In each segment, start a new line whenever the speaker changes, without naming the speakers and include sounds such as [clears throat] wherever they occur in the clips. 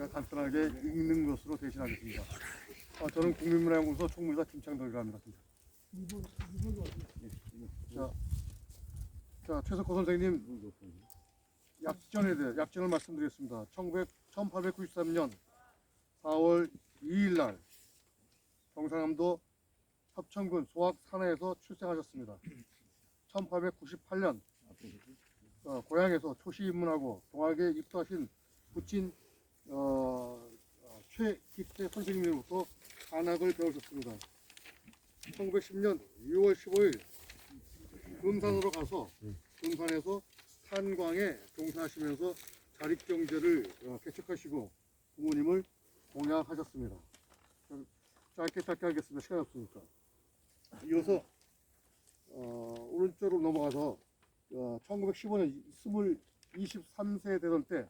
제가 간단하게 읽는 것으로 대신하겠습니다. 아, 저는 국민문화연구소 총무이사 김창덕이라고 합니다. 예, 자, 자 최석호 선생님 약전에 대해 약전을 말씀드리겠습니다. 1900, 1893년 4월 2일 날 경상남도 합천군 소학 산하에서 출생하셨습니다. 1898년 어, 고향에서 초시 입문하고 동학에 입도하신 부친 어, 어, 최기태 선생님으로부터 한학을 배우셨습니다. 1910년 6월 15일 금산으로 가서 금산에서 산광에 종사하시면서 자립경제를 어, 개척하시고 부모님을 공양하셨습니다. 자, 짧게 짧게 하겠습니다. 시간이 없으니까. 이어서 어, 오른쪽으로 넘어가서 어, 1915년 20, 23세 되던 때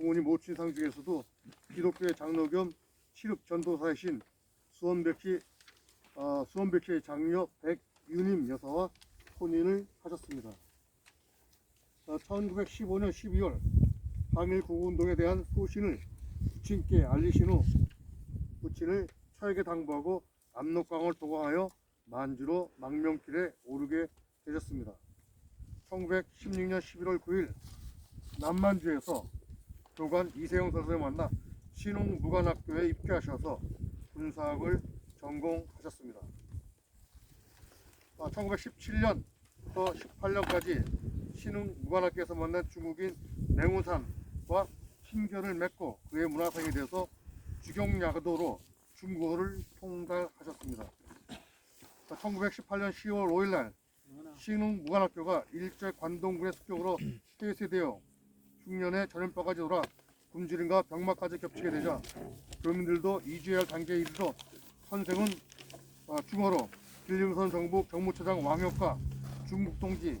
부모님 모친상 중에서도 기독교의 장로 겸 시륵 전도사이신 수원백희 어, 수원백희의 장녀 백유님 여사와 혼인을 하셨습니다. 어, 1915년 12월 항일 구운동에 대한 소신을 부친께 알리신 후 부친을 철에 당부하고 압록강을 도과하여 만주로 망명길에 오르게 되셨습니다. 1916년 11월 9일 남만주에서 교관 이세영 선생을 만나 신흥무관학교에 입교하셔서 군사학을 전공하셨습니다. 1917년부터 18년까지 신흥무관학교에서 만난 중국인 냉우산과 친결을 맺고 그의 문화상에 대해서 주경야도로 중국어를 통달하셨습니다. 1918년 10월 5일 날 신흥무관학교가 일제 관동군의 습격으로 폐쇄되어 흉년에 전염병까지 돌아 굶주림과 병마까지 겹치게 되자 교민들도 이주해야 할 단계에 이르러 선생은 어, 중어로 길림선 정부 경무처장 왕혁과 중국 동지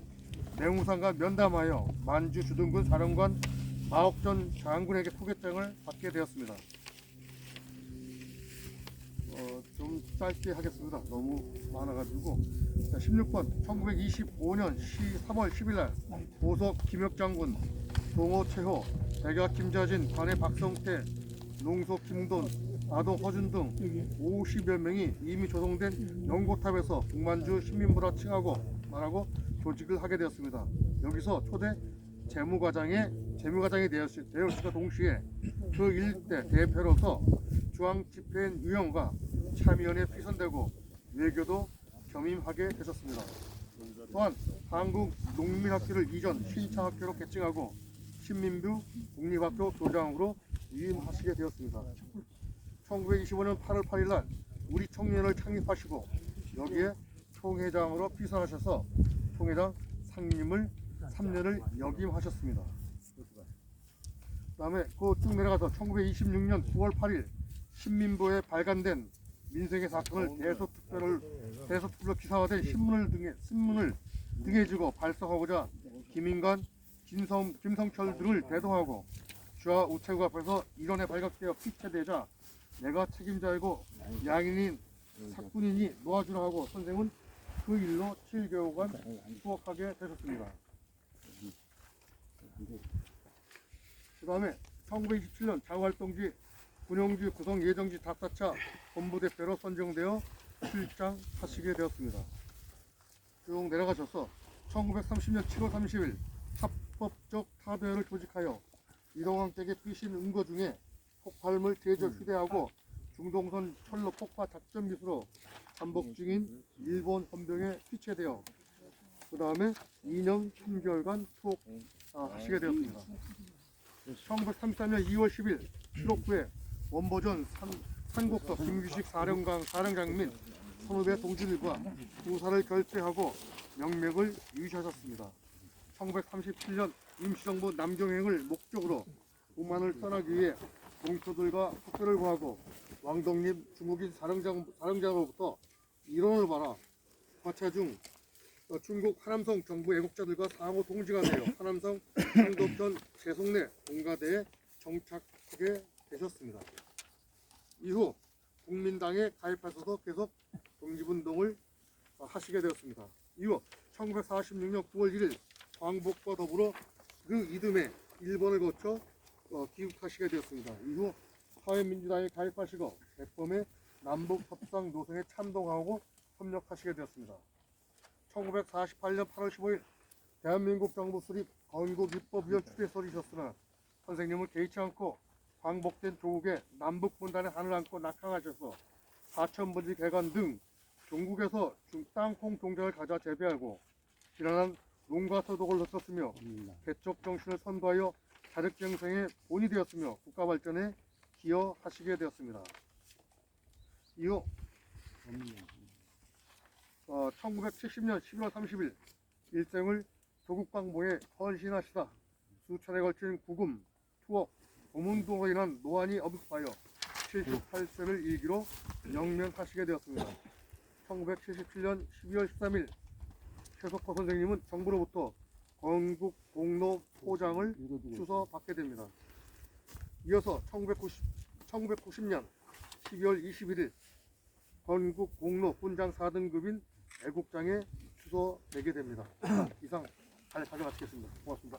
냉우산과 면담하여 만주 주둔군 사령관 마옥전 장군에게 소개장을 받게 되었습니다. 어, 좀 짧게 하겠습니다. 너무 많아가지고. 자, 16번 1925년 3월 10일 날 보석 김혁 장군, 동호 최호, 백야 김자진, 관의 박성태, 농소 김돈, 아동 허준 등 50여 명이 이미 조성된 연고탑에서 북만주 시민부라 칭하고 말하고 조직을 하게 되었습니다. 여기서 초대 재무과장에 재무과장이 되었을과 동시에 그 일대 대표로서 중앙 집회인 유형과 참의원에 피선되고 외교도 겸임하게 되셨습니다. 또한 한국 농민학교를 이전 신창학교로 개칭하고 신민부 국립학교 교장으로 위임하시게 되었습니다. 1925년 8월 8일 날 우리 청년을 창립하시고 여기에 총회장으로 피선하셔서 총회장 상임을 3년을 역임하셨습니다. 그다음에 그 쭉 내려가서 1926년 9월 8일 신민부에 발간된 민생의 사건을 대소특별을 대소특별로 기사화된 신문을 등에 신문을 등에 지고 발송하고자 김인관, 김성 김성철 등을 대동하고 주하 우체국 앞에서 일원에 발각되어 피체되자 내가 책임자이고 양인인 사군인이 놓아주라 하고 선생은 그 일로 7개월간 수업하게 되셨습니다. 그 다음에 1927년 자활동지 군용지 구성 예정지 답사차 본부대표로 선정되어 출장하시게 되었습니다. 쭉 내려가셔서 1930년 7월 30일 합법적 타별을 조직하여 이동왕댁의 피신 은거 중에 폭발물 제조 휴대하고 중동선 철로 폭파 작전 미수로 잠복 중인 일본 헌병에 피체되어 그 다음에 2년 3개월간 투옥하시게 되었습니다. 1933년 2월 10일 실록 후에 원보전 산, 산곡서 김규식 사령관 사령장 및 선후배 동지들과 부사를 결재하고 명맥을 유지하셨습니다. 1937년 임시정부 남경행을 목적으로 오만을 떠나기 위해 동초들과 속별을 구하고 왕덕님 중국인 사령장, 사령장으로부터 이론을 받아 화차 중 어, 중국 하남성 정부 애국자들과 상호 동지가 되어 하남성 상도편 세송내 공가대에 정착하게 되셨습니다. 이후 국민당에 가입하셔서 계속 독립운동을 어, 하시게 되었습니다. 이후 1946년 9월 1일 광복과 더불어 그 이듬해 일본을 거쳐 어, 기획하시게 되었습니다. 이후 사회민주당에 가입하시고 대범의 남북 협상 노선에 참동하고 협력하시게 되었습니다. 1948년 8월 15일 대한민국 정부 수립 건국 입법위원 추대설이셨으나 선생님은 개의치 않고 광복된 조국의 남북 분단의 한을 안고 낙항하셔서 사천번지 개간 등 종국에서 중 땅콩 동작을 가져 재배하고 지난한 농가 소득을 넣었으며 개척 정신을 선도하여 자력경생의 본이 되었으며 국가 발전에 기여하시게 되었습니다. 이후 어, 1970년 11월 30일 일생을 조국 광복에 헌신하시다 수차례 걸친 구금, 투옥, 고문동으로 인한 노안이 엄습하여 78세를 일기로 영면하시게 되었습니다. 1977년 12월 13일 최석호 선생님은 정부로부터 건국 공로 포장을 주서 받게 됩니다. 이어서 1990, 1990년 12월 21일 건국 공로 훈장 4등급인 애국장에 주서 내게 됩니다. [clears throat] 이상 잘 가져가시겠습니다. 고맙습니다.